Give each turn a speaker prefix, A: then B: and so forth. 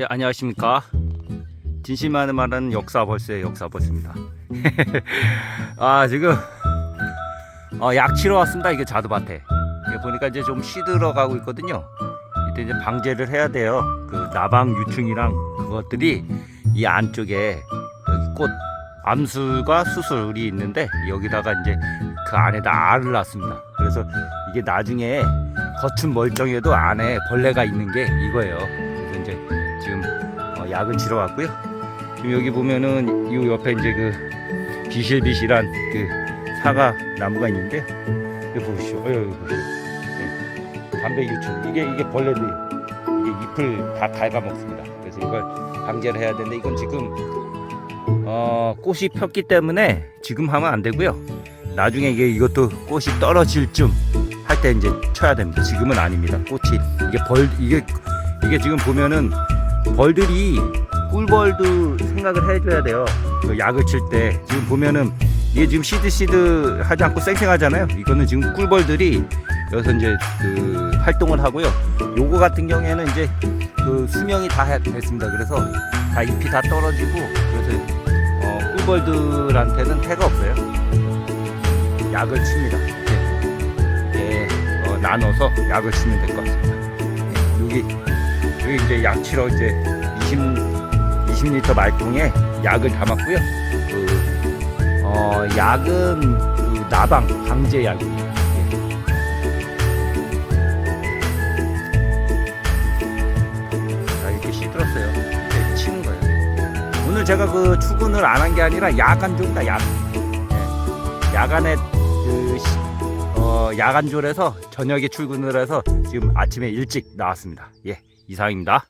A: 예, 안녕하십니까. 진실만을 말하는 역사 벌스의 역사 벌스입니다. 아, 지금, 어, 약 치러 왔습니다. 이게 자두밭에. 이게 보니까 이제 좀 시들어가고 있거든요. 이때 이제 방제를 해야 돼요. 그 나방 유충이랑 그것들이 이 안쪽에 여기 꽃, 암수가 수술이 있는데 여기다가 이제 그 안에다 알을 낳습니다. 그래서 이게 나중에 겉은 멀쩡해도 안에 벌레가 있는 게 이거예요. 약을 치러 왔고요. 지금 여기 보면은 이 옆에 이제 그 비실비실한 그 사과 나무가 있는데 여기 보시죠. 어, 여기 보시죠. 네. 담배 유충 이게 이게 벌레들이 이게 잎을 다 갉아먹습니다. 그래서 이걸 방제를 해야 되는데 이건 지금 어, 꽃이 폈기 때문에 지금 하면 안 되고요. 나중에 이게 이것도 꽃이 떨어질 쯤 할 때 이제 쳐야 됩니다. 지금은 아닙니다. 꽃이 이게 벌 이게 이게 지금 보면은 벌들이 꿀벌도 생각을 해줘야 돼요. 그 약을 칠 때 지금 보면은 이게 지금 시드 시드 하지 않고 쌩쌩하잖아요. 이거는 지금 꿀벌들이 여기서 이제 그 활동을 하고요. 요거 같은 경우에는 이제 그 수명이 다 해- 됐습니다. 그래서 다 잎이 다 떨어지고 그래서 어, 꿀벌들한테는 해가 없어요. 약을 칩니다. 이렇게, 이렇게 어, 나눠서 약을 치면 될 것 같습니다. 여기 여기 이제 약 치러 이제 20 20리터 말통에 약을 담았고요. 그 어, 약은 그 나방 방제 약입니다. 예. 시들었어요. 이렇게 치는 거예요. 오늘 제가 그 출근을 안 한 게 아니라 야간 조입니다. 야간. 예. 야간에 그 시- 어, 야간조라서 저녁에 출근을 해서 지금 아침에 일찍 나왔습니다. 예, 이상입니다.